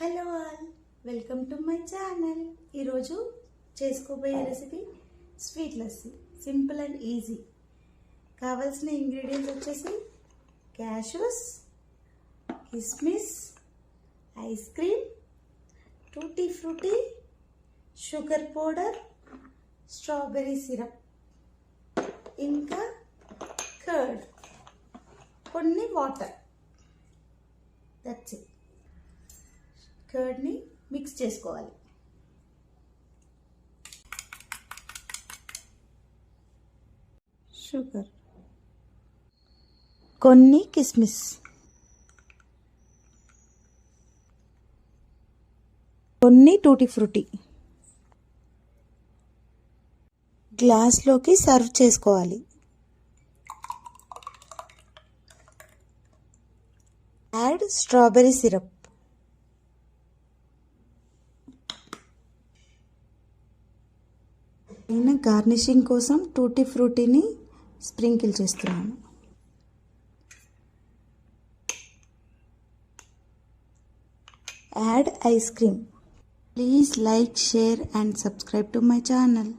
Hello all welcome to my channel. ఈరోజు చేసుకోబోయే recipe sweet lassi. Simple and easy. కావాల్సిన ingredients వచ్చేసి cashews కిస్మిస్ ice cream tutti frutti sugar powder strawberry syrup. ఇంకా curd. కొన్ని water. That's it కర్డ్ని mix చేసుకోవాలి. షుగర్. కొన్ని కిస్మిస్. కొన్ని టూటీ ఫ్రూటీ. గ్లాస్లోకి సర్వ్ చేసుకోవాలి. Add strawberry syrup. నేను గార్నిషింగ్ కోసం టూటీ ఫ్రూటీని స్ప్రింకిల్ చేస్తున్నాను. Add ice cream. Please like share and subscribe to my channel.